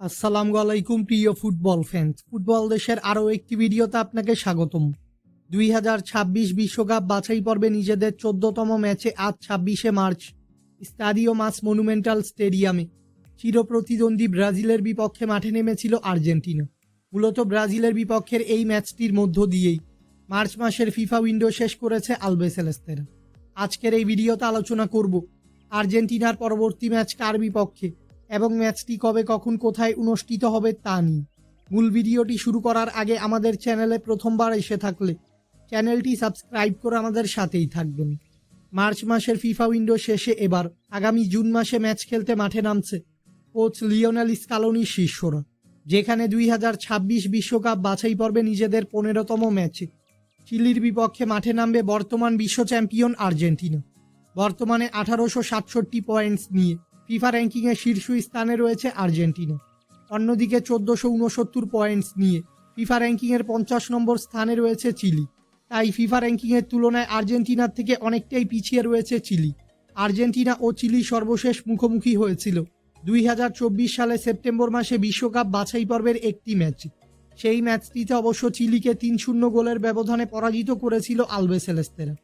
আসসালামু আলাইকুম, প্রিয় ফুটবল ফ্যান্স। ফুটবল দেশের আরও একটি ভিডিওতে আপনাকে স্বাগতম। দুই হাজার ছাব্বিশ বিশ্বকাপ বাছাই পর্বে নিজেদের চোদ্দতম ম্যাচে আজ ছাব্বিশে মার্চ স্টাডিও মাস মনুমেন্টাল স্টেডিয়ামে। চিরপ্রতিদ্বন্দ্বী ব্রাজিলের বিপক্ষে মাঠে নেমেছিল আর্জেন্টিনা। মূলত ব্রাজিলের বিপক্ষের এই ম্যাচটির মধ্য দিয়েই মার্চ মাসের ফিফা উইন্ডো শেষ করেছে আলবেসেলেস্তেরা আজকের এই ভিডিওতে আলোচনা করব আর্জেন্টিনার পরবর্তী ম্যাচ কার বিপক্ষে? এবং ম্যাচটি কবে কখন কোথায় অনুষ্ঠিত হবে তা নিয়ে। মূল ভিডিওটি শুরু করার আগে আমাদের চ্যানেলে প্রথমবার এসে থাকলে চ্যানেলটি সাবস্ক্রাইব করে আমাদের সাথেই থাকবেন। মার্চ মাসের ফিফা উইন্ডো শেষে এবার আগামী জুন মাসে ম্যাচ খেলতে মাঠে নামছে কোচ লিওনেল স্কালোনির শিষ্যরা, যেখানে দুই হাজার ছাব্বিশ বিশ্বকাপ বাছাই পর্বে নিজেদের পনেরোতম ম্যাচে। চিলির বিপক্ষে মাঠে নামবে বর্তমান বিশ্ব চ্যাম্পিয়ন আর্জেন্টিনা। বর্তমানে আঠারোশো সাতষট্টি পয়েন্টস নিয়ে ফিফা র্যাঙ্কিংয়ে শীর্ষ স্থানে রয়েছে আর্জেন্টিনা। অন্যদিকে চোদ্দোশো উনসত্তর পয়েন্টস নিয়ে ফিফা র্যাঙ্কিংয়ের পঞ্চাশ নম্বর স্থানে রয়েছে চিলি। তাই ফিফা র্যাঙ্কিংয়ের তুলনায় আর্জেন্টিনার থেকে অনেকটাই পিছিয়ে রয়েছে চিলি। আর্জেন্টিনা ও চিলি সর্বশেষ মুখোমুখি হয়েছিল। দুই হাজার চব্বিশ সালে সেপ্টেম্বর মাসে বিশ্বকাপ বাছাই পর্বের একটি ম্যাচ। সেই ম্যাচটিতে অবশ্য চিলিকে তিন শূন্য গোলের ব্যবধানে পরাজিত করেছিল আলবেসেলেস্তেরা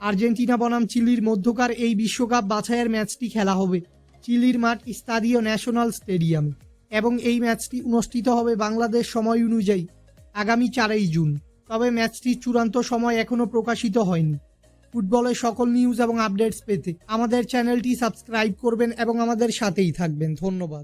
আর্জেন্টিনা বনাম চিলির মধ্যকার এই বিশ্বকাপ বাছাইয়ের ম্যাচটি খেলা হবে। চিলির মাঠ স্তাদিও ন্যাশনাল স্টেডিয়ামে এবং এই ম্যাচটি অনুষ্ঠিত হবে বাংলাদেশ সময় অনুযায়ী আগামী চারই জুন। তবে ম্যাচটির চূড়ান্ত সময় এখনও প্রকাশিত হয়নি। ফুটবলের সকল নিউজ এবং আপডেটস পেতে আমাদের চ্যানেলটি সাবস্ক্রাইব করবেন এবং আমাদের সাথেই থাকবেন। ধন্যবাদ।